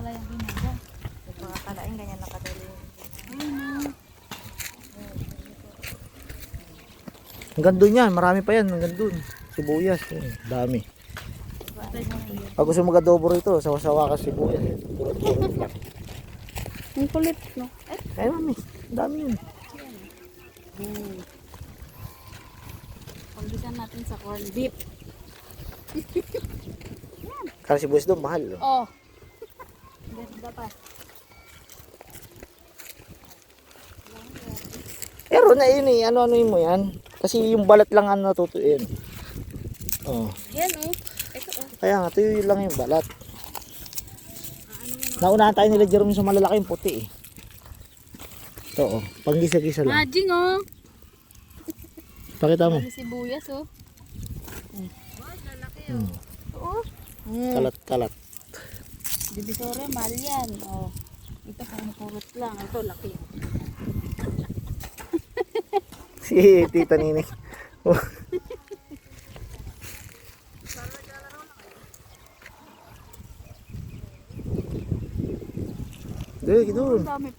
pala yung ginagawa. Mga kalain, ganyan lang kadali. Ayun na. Hanggang doon yan, marami pa yan, hanggang doon. Sibuyas, eh, dami. Pag gusto mo mag-adobo rito, sawa-sawa ka sibuyas. eh. Purot-purot lang. Ang kulit, no? Ay, mami, dami yun. Hmm. Pagbisan natin sa corn beef. Kaya sibuyas doon, mahal. oh. Oh. Ganda pa. Pero na yun eh, ano-ano mo yan. Kasi yung balat lang ang natutuin. Oh. Yan, oh. Ito, oh. Kaya nga, tuyo lang yung balat. Naunahan tayo nila Jerome sa malalaking puti eh. Ito oh, panggisa-gisa lang. Majing, oh. Pakita mo. Dami sibuyas, oh. Hmm. Oo. Mm. Kalat-kalat. Divisoria, mahal yan. Oh. Ito, pumupurot lang. Ito, laki. Si Tita Nining. Oh. Dami pa.